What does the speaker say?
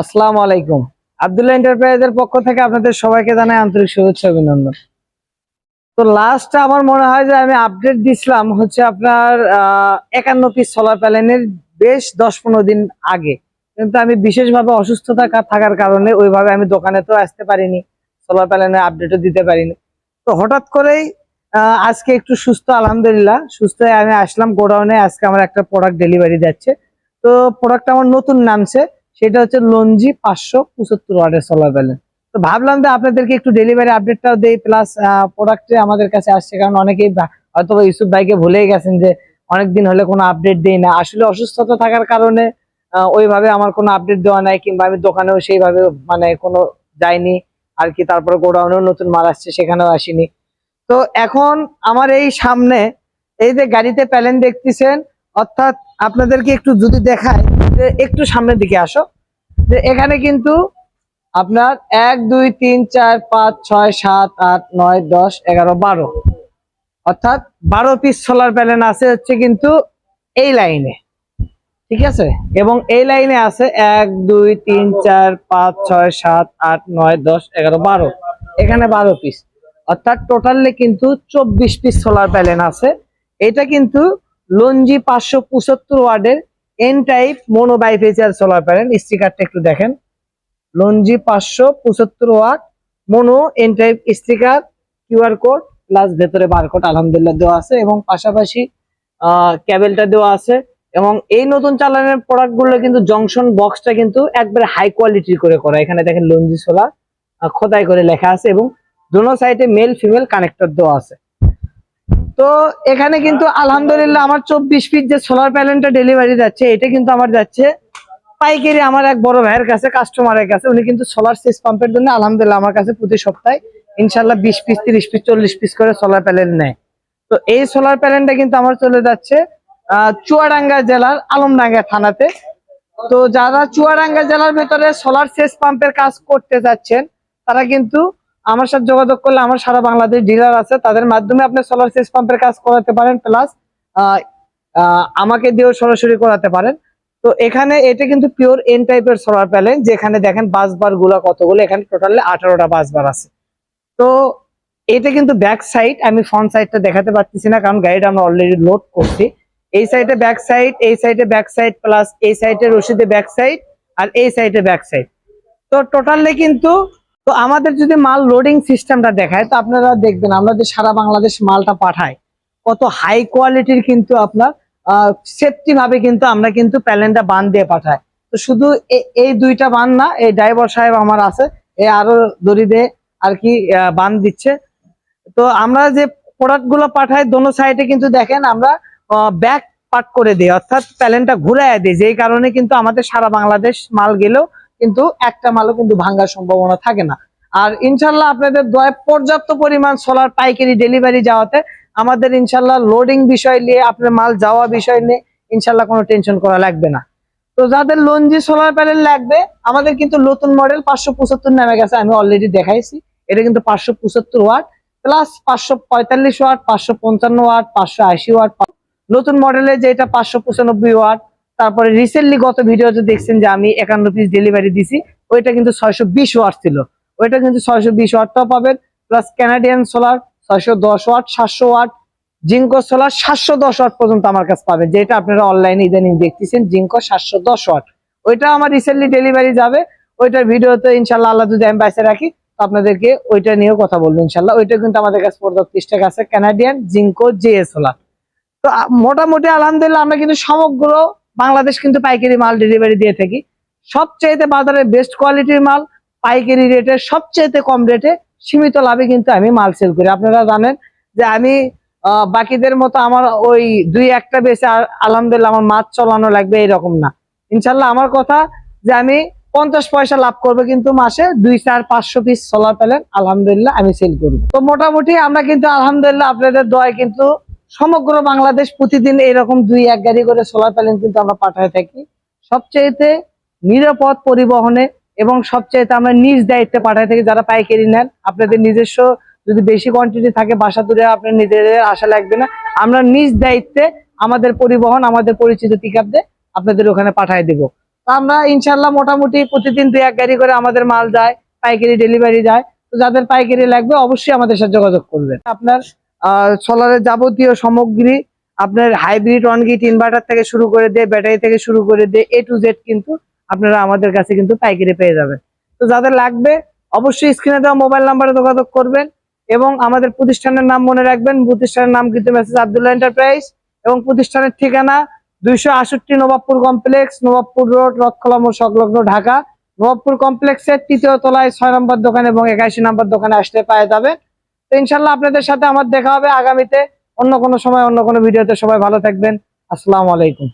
আসসালামু আলাইকুম। আব্দুল্লাহ এন্টারপ্রাইজের পক্ষ থেকে আপনাদের সবাইকে জানাই আন্তরিক শুভেচ্ছা অভিনন্দন। তো লাস্ট আমার মনে হয় যে আমি আপডেট দিছিলাম হচ্ছে আপনার একান্ন পিস সোলার প্যানেলের বেশ দশ পনেরো দিন আগে। কিন্তু আমি বিশেষভাবে অসুস্থতা থাকার কারণে ওইভাবে আমি দোকানে তো আসতে পারিনি সোলার প্যানেলের আপডেটও দিতে পারিনি। তো হঠাৎ করেই আজকে একটু সুস্থ, আলহামদুলিল্লাহ। সুস্থ আমি আসলাম, গোডাউনে আজকে আমার একটা প্রোডাক্ট ডেলিভারি যাচ্ছে। তো প্রোডাক্ট আমার নতুন নামছে। সেটা হচ্ছে লঞ্জি পাঁচশো পঁচাত্তর ওয়ার্ডের সোলার প্যানেল তো ভাবলাম যে আপনাদেরকে একটু ডেলিভারি আপডেটটাও দেই প্লাস প্রোডাক্টে আমাদের কাছে আসছে, কারণ অনেকেই হয়তো ইউসুফ ভাইকে ভুলেই গেছেন যে অনেকদিন হলে কোনো আপডেট দেই না। আসলে অসুস্থতা থাকার কারণে ওইভাবে আমার কোনো আপডেট দেওয়া নাই, কিংবা আমি দোকানেও সেইভাবে মানে কোনো যাইনি। আর কি তারপরে গোডাউনেও নতুন মাল আসছে, সেখানেও আসিনি। তো এখন আমার এই সামনে, এই যে গাড়িতে প্যালেন দেখতেছেন অর্থাৎ আপনাদেরকে একটু যদি দেখায় যে একটু সামনের দিকে আসো, যে এখানে কিন্তু আপনার এক, দুই, তিন, চার, পাঁচ, ছয়, সাত, আট, নয়, দশ, এগারো, বারো। অর্থাৎ বারো পিস সোলার প্যানেল আছে হচ্ছে কিন্তু এই লাইনে। ঠিক আছে? এবং এই লাইনে আছে এক, দুই, তিন, চার, পাঁচ, ছয়, সাত, আট, নয়, দশ, এগারো, বারো। এখানে বারো পিস অর্থাৎ টোটালি কিন্তু চব্বিশ পিস সোলার প্যানেল আছে। এটা কিন্তু লঞ্জি পাঁচশো পঁচাত্তর ওয়ার্ডের N type mono bifacial solar panel স্টিকারটা একটু দেখেন। লঞ্জি পাঁচশো পঁচাত্তর watt mono N type sticker QR code plus ভেতরে বারকোড আলহামদুলিল্লাহ দেওয়া আছে এবং পাশাপাশি ক্যাবেলটা দেওয়া আছে এবং এই নতুন চালানের প্রোডাক্টগুলো কিন্তু জংশন বক্সটা কিন্তু একবারে হাই কোয়ালিটির করে করা। এখানে দেখেন লঞ্জি সোলার খোদাই করে লেখা আছে এবং দোনো সাইডে মেল ফিমেল কানেক্টর দেওয়া আছে। তো এখানে কিন্তু আলহামদুলিল্লাহ আমার চব্বিশ ফিট যে সোলার প্যানেলটা ডেলিভারি যাচ্ছে, এটা কিন্তু আমার যাচ্ছে পাইকারি আমার এক বড় ভাইয়ের কাছে কাস্টমারের কাছে। উনি কিন্তু সোলার সেচ পাম্পের জন্য আলহামদুলিল্লাহ আমার কাছে প্রতি সপ্তাহে ইনশাল্লাহ বিশ পিস তিরিশ পিস চল্লিশ পিস করে সোলার প্যানেল নেয়। তো এই সোলার প্যানেলটা কিন্তু আমার চলে যাচ্ছে চুয়াডাঙ্গা জেলার আলমডাঙ্গা থানাতে। তো যারা চুয়াডাঙ্গা জেলার ভেতরে সোলার সেচ পাম্পের কাজ করতে যাচ্ছেন, তারা কিন্তু আমার সাথে যোগাযোগ করলে আমার সারা বাংলাদেশ ডিলার আছে, তাদের মাধ্যমে আপনি সোলার সেচ পাম্পের কাজ করাতে পারেন প্লাস আমাকে দিয়েও সরাসরি করাতে পারেন। তো এখানে এটা কিন্তু পিওর এন টাইপের সোলার প্যানেল যেখানে দেখেন বাস বারগুলা কতগুলো, এখানে টোটালি আঠারোটা বাস বার আছে। তো এটা কিন্তু ব্যাক সাইড আমি ফ্রন্ট সাইডটা দেখাতে পারতেছি না, কারণ গাড়িটা আমরা অলরেডি লোড করছি। এই সাইডে ব্যাক সাইড এই সাইডে ব্যাক সাইড প্লাস এই সাইডে রশিদে ব্যাক সাইড আর এই সাইডে ব্যাক সাইড তো টোটালি কিন্তু তো আমাদের যদি মাল লোডিং সিস্টেমটা দেখায়, তো আপনারা দেখবেন আমরা যে সারা বাংলাদেশ মালটা পাঠাই, কত হাই কোয়ালিটির কিন্তু আপনার সেফটি ভাবে কিন্তু আমরা কিন্তু প্যালেনটা বান দিয়ে পাঠাই। তো শুধু এই দুইটা বান না, এই ড্রাইভার সাহেব আমার আছে, এ আরও দড়ি দিয়ে আর কি বান দিচ্ছে। তো আমরা যে প্রোডাক্টগুলো পাঠাই, দোনো সাইডে কিন্তু দেখেন আমরা ব্যাক পার্ট করে দিই, অর্থাৎ প্যালেনটা ঘুরাই দিই। যেই কারণে কিন্তু আমাদের সারা বাংলাদেশ মাল গেলেও কিন্তু একটা মালও কিন্তু ভাঙার সম্ভাবনা থাকে না। আর ইনশাল্লাহ আপনাদের দয়া পর্যাপ্ত পরিমাণ সোলার পাইকারি ডেলিভারি যাওয়াতে আমাদের ইনশাল্লাহ লোডিং বিষয় নিয়ে, আপনার মাল যাওয়া বিষয় নিয়ে ইনশাল্লাহ কোনো টেনশন করা লাগবে না। তো যাদের লঞ্জি সোলার প্যানেল লাগবে, আমাদের কিন্তু নতুন মডেল পাঁচশো পঁচাত্তর নামে গেছে, আমি অলরেডি দেখাইছি। এটা কিন্তু পাঁচশো পঁচাত্তর ওয়াট প্লাস পাঁচশো পঁয়তাল্লিশ ওয়াট পাঁচশো পঞ্চান্ন ওয়াট পাঁচশো আশি ওয়াট নতুন মডেলে যেটা পাঁচশো পঁচানব্বই ওয়াট তারপরে রিসেন্টলি গত ভিডিওতে দেখছেন যে আমি একান্ন পিস ডেলিভারি দিছি, ওইটা কিন্তু ছয়শো বিশ ওয়াট ছিল। ওইটা কিন্তু ছয়শো বিশ ওয়াটটাও পাবেন প্লাস ক্যানাডিয়ান সোলার ছয়শো দশ ওয়াট সাতশো ওয়াট জিঙ্কো সোলার সাতশো দশ ওয়াট পর্যন্ত আমার কাছে পাবেন। যেটা আপনারা অনলাইনে ইদানিং দেখতেছেন জিঙ্কো সাতশো দশ ওয়াট ওইটা আমার রিসেন্টলি ডেলিভারি যাবে, ওইটার ভিডিওতে ইনশাল্লাহ আল্লাহ যদি আমি বাইসে রাখি আপনাদেরকে ওইটা নিয়েও কথা বলব ইনশাল্লাহ। ওইটা কিন্তু আমাদের কাছে পর্যাপ্ত টাকা আছে ক্যানাডিয়ান জিঙ্কো জে সোলার তো মোটামুটি আলহামদুলিল্লাহ আমরা কিন্তু সমগ্র বাংলাদেশ কিন্তু পাইকারি মাল ডেলিভারি দিয়ে থাকি। সবচেয়েতে বাজারে বেস্ট কোয়ালিটির মাল, পাইকারি রেটে সবচেয়েতে কম রেটে সীমিত লাভে কিন্তু আমি মাল সেল করি। আপনারা জানেন যে আমি বাকিদের মতো আমার ওই দুই একটা বেশি আলহামদুলিল্লাহ আমার মাছ চলানো লাগবে এরকম না। ইনশাল্লাহ আমার কথা যে আমি পঞ্চাশ পয়সা লাভ করব কিন্তু মাসে দুই, চার, পাঁচশো পিস সোলার প্যানেল আলহামদুলিল্লাহ আমি সেল করব। তো মোটামুটি আমরা কিন্তু আলহামদুলিল্লাহ আপনাদের দয় কিন্তু সমগ্র বাংলাদেশ প্রতিদিন এরকম দুই, এক গাড়ি করে সোলার প্যানেল কিন্তু আমরা পাঠায় থাকি। সবচেয়েতে নিরাপদ পরিবহনে এবং সবচেয়েতে আমরা নিজ দায়িত্বে পাঠায় থাকি যারা পাইকারি নেন। আপনাদের নিজস্ব যদি বেশি কোয়ান্টিটি থাকে বাসা দূরে আপনার নিজেদের আশা লাগবে না। আমরা নিজ দায়িত্বে আমাদের পরিবহন, আমাদের পরিচিত পিক আপনাদের ওখানে পাঠায় দেবো। তো আমরা ইনশাল্লাহ মোটামুটি প্রতিদিন দুই, এক গাড়ি করে আমাদের মাল যায়, পাইকারি ডেলিভারি যায়। তো যাদের পাইকারি লাগবে অবশ্যই আমাদের সাথে যোগাযোগ করবেন। আপনার সোলারের যাবতীয় সামগ্রী, আপনার হাইব্রিড ওয়ান গিট ইনভার্টার থেকে শুরু করে দিয়ে ব্যাটারি থেকে শুরু করে দিয়ে এ টু জেড কিন্তু আপনারা আমাদের কাছে কিন্তু পাইকারি পেয়ে যাবেন। তো যাদের লাগবে, অবশ্যই স্ক্রিনে দেওয়া মোবাইল নাম্বারে যোগাযোগ করবেন এবং আমাদের প্রতিষ্ঠানের নাম মনে রাখবেন। প্রতিষ্ঠানের নাম কিন্তু মেসেজ আব্দুল্লাহ এন্টারপ্রাইজ এবং প্রতিষ্ঠানের ঠিকানা দুইশো আষট্টি নবাবপুর কমপ্লেক্স, নবাবপুর রোড, রথখোলা মোড়, সংলগ্ন ঢাকা। নবাবপুর কমপ্লেক্সের তৃতীয় তলায় ছয় নম্বর দোকান এবং একাশি নম্বর দোকানে আসতে পাওয়া যাবে। তো ইনশাল্লাহ আপনাদের সাথে আমার দেখা হবে আগামীতে অন্য কোনো সময়, অন্য কোনো ভিডিওতে। সবাই ভালো থাকবেন। আসসালামু আলাইকুম।